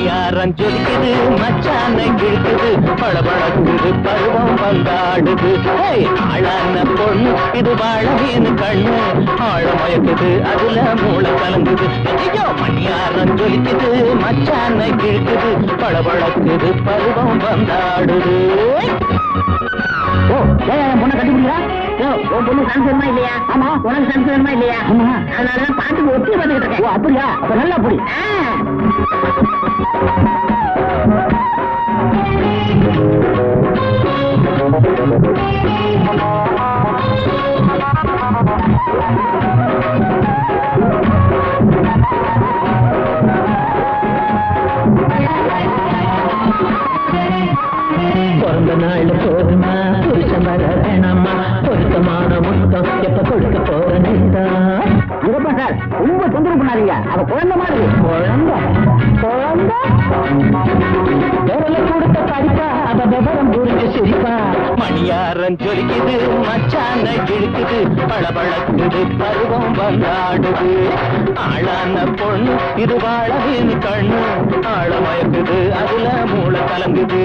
மணியாரம் ஜொலிக்குது மச்சான கிழக்குது பளபளக்குது பருவம் வந்தாடுது ஆளான பொண்ணு இது வாழ கண்ணு. ஆழ மயக்குது அதுல மூளை கலங்குது. ஐயோ மணியாரம் ஜொலிக்குது மச்சான கிழக்குது பளபளக்குது பருவம் வந்தாடுது ஓ ஏன் ஓ உன் பொண்ணு சான்ஸ் வேணுமா இல்லையா? ஆமா. உனக்கு சான்ஸ் வேணுமா இல்லையா? ஆமா. அதனாலதான் பாட்டுக்கு ஒட்டி வந்துகிட்டு இருக்கேன். அப்படியா? அப்ப நல்லா புடி. பிறந்த நாள் போதுமா? புருஷன் வர வேணாமா பொருத்தமான முத்தம் எப்ப கொடுக்க போறேன்டா இருப்பா சார் ரொம்ப தொந்தரவு பண்ணாதீங்க. அவ குழந்தை மாதிரி. குழந்தை? குழந்தை? விரல கொடுத்த படிப்பா அவ விவரம் புரிஞ்சு சிரிப்பா. மணியாரம் ஜொலிக்குது மச்சான இழுக்குது பளபளக்குது பருவம் வந்தாடுது. ஆளான பொண்ணு இது வாழவின் கண்ணு. ஆழ மயக்குது அதுல மூளை கலங்குது.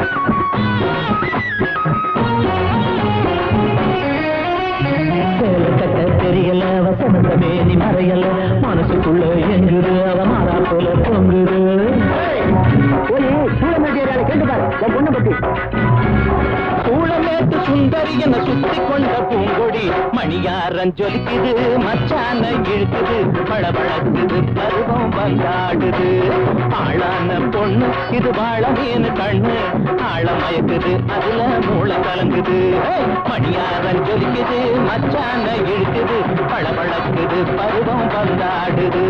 தெரியல வசந்த மேனி மறையல. மனசுக்குள்ள எங்குது அவ மாறா போல பொங்குது சூழமேட்டு சுந்தரி என சுத்தி கொண்ட பூங்கொடி மணியாரம் ஜொலிக்குது மச்சான இழுக்குது. பளபளக்குது பருவம் வந்தாடுது. ஆளான பொண்ணு இது வாழ மீன் கண்ணு. ஆழ மயக்குது அதுல மூளை கலங்குது. மணியாரம் ஜொலிக்குது மச்சான இழுக்குது. பளபளக்குது பருவம் வந்தாடுது